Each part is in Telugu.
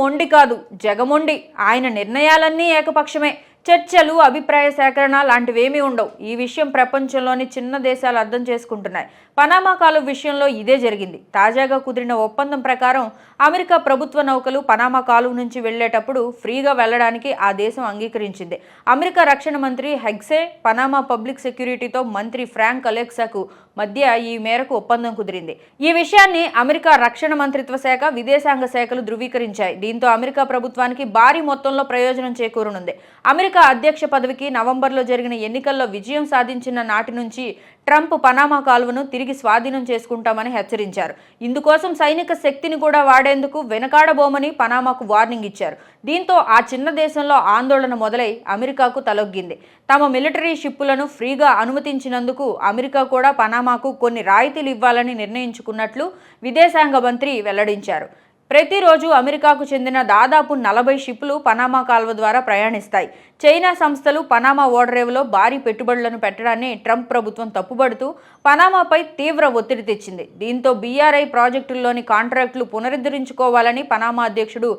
మొండి కాదు జగమొండి. ఆయన నిర్ణయాలన్నీ ఏకపక్షమే. చర్చలు అభిప్రాయ సేకరణ లాంటివేమీ ఉండవు. ఈ విషయం ప్రపంచంలోని చిన్న దేశాలు అర్థం చేసుకుంటున్నాయి. పనామా కాలువ విషయంలో ఇదే జరిగింది. తాజాగా కుదిరిన ఒప్పందం ప్రకారం అమెరికా ప్రభుత్వ నౌకలు పనామా కాలువ నుంచి వెళ్ళేటప్పుడు ఫ్రీగా వెళ్ళడానికి ఆ దేశం అంగీకరించింది. అమెరికా రక్షణ మంత్రి హెగ్సే పనామా పబ్లిక్ సెక్యూరిటీతో మంత్రి ఫ్రాంక్ అలెక్సాకు మధ్య ఈ మేరకు ఒప్పందం కుదిరింది. ఈ విషయాన్ని అమెరికా రక్షణ మంత్రిత్వ శాఖ విదేశాంగ శాఖలు ధృవీకరించాయి. దీంతో అమెరికా ప్రభుత్వానికి భారీ మొత్తంలో ప్రయోజనం చేకూరనుంది. అమెరికా అధ్యక్ష పదవికి నవంబర్లో జరిగిన ఎన్నికల్లో విజయం సాధించిన నాటి నుంచి ట్రంప్ పనామా కాలువను తిరిగి స్వాధీనం చేసుకుంటామని హెచ్చరించారు. ఇందుకోసం సైనిక శక్తిని కూడా వాడేందుకు వెనకాడబోమని పనామాకు వార్నింగ్ ఇచ్చారు. దీంతో ఆ చిన్న దేశంలో ఆందోళన మొదలై అమెరికాకు తలొగ్గింది. తమ మిలిటరీ షిప్పులను ఫ్రీగా అనుమతించినందుకు అమెరికా కూడా పనామాకు కొన్ని రాయితీలు ఇవ్వాలని నిర్ణయించుకున్నట్లు విదేశాంగ మంత్రి వెల్లడించారు. ప్రతిరోజు అమెరికాకు చెందిన దాదాపు నలభై షిప్లు పనామా కాల్వ ద్వారా ప్రయాణిస్తాయి. చైనా సంస్థలు పనామా ఓడరేవులో భారీ పెట్టుబడులను పెట్టడాన్ని ట్రంప్ ప్రభుత్వం తప్పుబడుతూ పనామాపై తీవ్ర ఒత్తిడి తెచ్చింది. దీంతో బీఆర్ఐ ప్రాజెక్టుల్లోని కాంట్రాక్టులు పునరుద్ధరించుకోవాలని పనామా అధ్యక్షుడు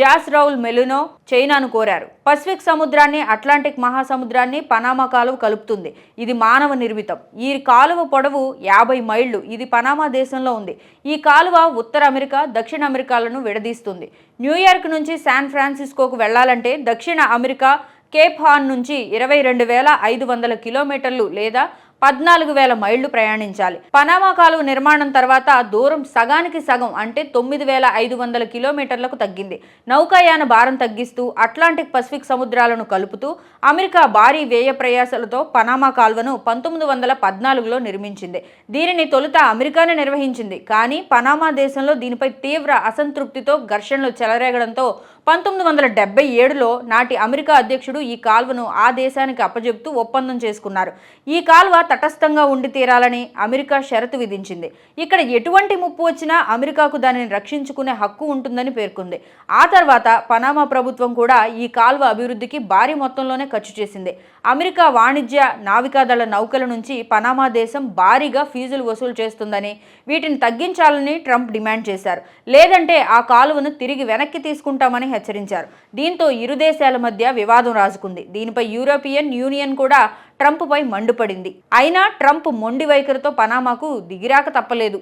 జాస్ రౌల్ మెలునో చైనాను కోరారు. పసిఫిక్ సముద్రాన్ని అట్లాంటిక్ మహాసముద్రాన్ని పనామా కాలువ కలుపుతుంది. ఇది మానవ నిర్మితం. ఈ కాలువ పొడవు యాభై మైళ్ళు. ఇది పనామా దేశంలో ఉంది. ఈ కాలువ ఉత్తర అమెరికా దక్షిణ అమెరికా అమెరికాలను విడదీస్తుంది. న్యూయార్క్ నుంచి శాన్ ఫ్రాన్సిస్కోకు వెళ్ళాలంటే దక్షిణ అమెరికా కేప్ హార్న్ నుంచి ఇరవై రెండు వేల ఐదు వందల కిలోమీటర్లు లేదా పద్నాలుగు వేల మైళ్ళు ప్రయాణించాలి. పనామా కాలువ నిర్మాణం తర్వాత దూరం సగానికి సగం అంటే తొమ్మిది వేల ఐదు వందల కిలోమీటర్లకు తగ్గింది. నౌకాయాన భారం తగ్గిస్తూ అట్లాంటిక్ పసిఫిక్ సముద్రాలను కలుపుతూ అమెరికా భారీ వ్యయ ప్రయాసాలతో పనామా కాలువను పంతొమ్మిది వందల పద్నాలుగులో నిర్మించింది. దీనిని తొలుత అమెరికానే నిర్వహించింది. కానీ పనామా దేశంలో దీనిపై తీవ్ర అసంతృప్తితో ఘర్షణలు చెలరేగడంతో పంతొమ్మిది వందల డెబ్బై ఏడులో నాటి అమెరికా అధ్యక్షుడు ఈ కాల్వను ఆ దేశానికి అప్పజెప్తూ ఒప్పందం చేసుకున్నారు. ఈ కాల్వ తటస్థంగా ఉండి తీరాలని అమెరికా షరతు విధించింది. ఇక్కడ ఎటువంటి ముప్పు వచ్చినా అమెరికాకు దానిని రక్షించుకునే హక్కు ఉంటుందని పేర్కొంది. ఆ తర్వాత పనామా ప్రభుత్వం కూడా ఈ కాల్వ అభివృద్ధికి భారీ మొత్తంలోనే ఖర్చు చేసింది. అమెరికా వాణిజ్య నావికాదళ నౌకల నుంచి పనామా దేశం భారీగా ఫీజులు వసూలు చేస్తుందని వీటిని తగ్గించాలని ట్రంప్ డిమాండ్ చేశారు. లేదంటే ఆ కాలువను తిరిగి వెనక్కి తీసుకుంటామని హెచ్చరించారు. దీంతో ఇరు దేశాల మధ్య వివాదం రాజుకుంది. దీనిపై యూరోపియన్ యూనియన్ కూడా ట్రంప్పై మండిపడింది. అయినా ట్రంప్ మొండి వైఖరితో పనామాకు దిగిరాక తప్పలేదు.